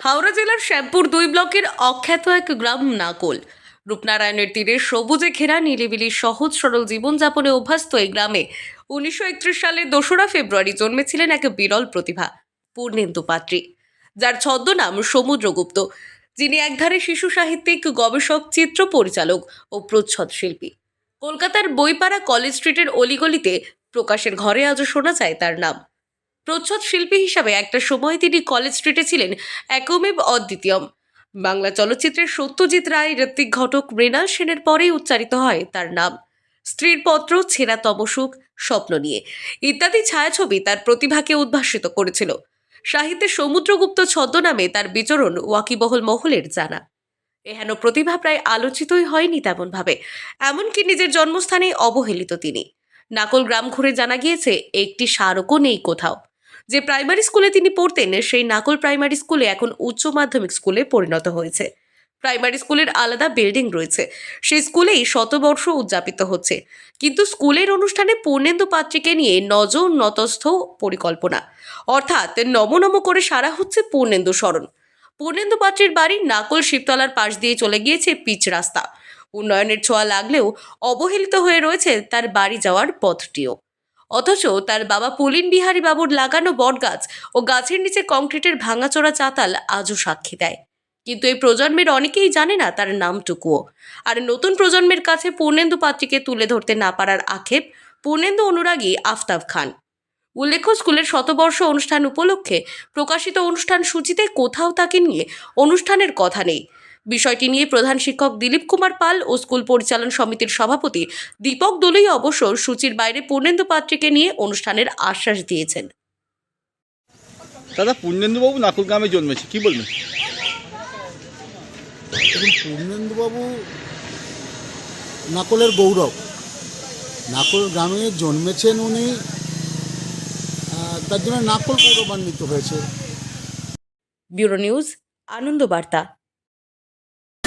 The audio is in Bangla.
হাওড়া জেলার শ্যামপুর দুই ব্লকের অখ্যাত এক গ্রাম নাকল। রূপনারায়ণের তীরে সবুজে ঘেরা নিরিবিলি সহজ সরল জীবনযাপনে অভ্যস্ত এই গ্রামে উনিশশো সালের দোসরা ফেব্রুয়ারি জন্মেছিলেন এক বিরল প্রতিভা, পূর্ণেন্দু পাত্রী। যার ছদ্মনাম সমুদ্রগুপ্ত, যিনি একধারে শিশু সাহিত্যিক, গবেষক, চিত্র পরিচালক ও প্রচ্ছদ শিল্পী। কলকাতার বইপাড়া কলেজ স্ট্রিটের অলিগলিতে প্রকাশের ঘরে আজও শোনা যায় তার নাম। প্রচ্ছদ শিল্পী হিসাবে একটা সময় তিনি কলেজ স্ট্রিটে ছিলেন একমেব অদ্বিতীয়ম। বাংলা চলচ্চিত্রের সত্যজিৎ রায়, ঋত্বিক ঘটক, মৃণাল সেনের পরেই উচ্চারিত হয় তার নাম। স্ত্রীর পত্র, ছেঁড়া তমসুখ স্বপ্ন নিয়ে। ইত্যাদি ছায়াছবি তার প্রতিভাকে উদ্ভাসিত করেছিল। সাহিত্যে সমুদ্রগুপ্ত ছদ্মনামে তার বিচরণ ওয়াকিবহল মহলের জানা। এহেন প্রতিভা প্রায় আলোচিতই হয়নি তেমনভাবে। এমনকি নিজের জন্মস্থানেই অবহেলিত তিনি। নাকল গ্রাম ঘুরে জানা গিয়েছে, একটি স্মারকও নেই কোথাও। যে প্রাইমারি স্কুলে তিনি পড়তেন, সেই নাকল প্রাইমারি স্কুলে এখন উচ্চ মাধ্যমিক স্কুলে পরিণত হয়েছে। প্রাইমারি স্কুলের আলাদা বিল্ডিং রয়েছে। সেই স্কুলেই শতবর্ষ উদযাপিত হচ্ছে। কিন্তু স্কুলের অনুষ্ঠানে পূর্ণেন্দু পাত্রীকে নিয়ে নজর নতস্থ পরিকল্পনা। অর্থাৎ নমনম করে সারা হচ্ছে পূর্ণেন্দু স্মরণ। পূর্ণেন্দু পাত্রীর বাড়ি নাকল শিবতলার পাশ দিয়ে চলে গিয়েছে পিচ রাস্তা। উন্নয়নের ছোঁয়া লাগলেও অবহেলিত হয়ে রয়েছে তার বাড়ি যাওয়ার পথটিও। অথচ তার বাবা পুলিন বিহারী বাবুর লাগানো বটগাছ ও গাছের নিচে কংক্রিটের ভাঙাচোরা চাতাল আজও সাক্ষী দেয়। কিন্তু এই প্রজন্মের অনেকেই জানে না তার নামটুকুও। আর নতুন প্রজন্মের কাছে পূর্ণেন্দু পাত্রীকে তুলে ধরতে না পারার আক্ষেপ পূর্ণেন্দু অনুরাগী আফতাব খান। উল্লেখ্য, স্কুলের শতবর্ষ অনুষ্ঠান উপলক্ষে প্রকাশিত অনুষ্ঠান সূচিতে কোথাও তাকে নিয়ে অনুষ্ঠানের কথা নেই। বিষয়টি নিয়ে প্রধান শিক্ষক দিলীপ কুমার পাল ও স্কুল পরিচালন সমিতির সভাপতি দীপক দোলই অবশ্য সূচির বাইরে পূর্ণেন্দু পাত্রীকে নিয়ে অনুষ্ঠানের আশ্বাস দিয়েছেন। দাদা পূর্ণেন্দুবাবু নাকুল গ্রামে জন্মেছে কি বলবেন? পূর্ণেন্দুবাবু নাকলের গৌরব। নাকল গ্রামে জন্মেছেন উনি তার জন্য নাকল গৌরবান্বিত হয়েছে। ব্যুরো নিউজ আনন্দ বার্তা।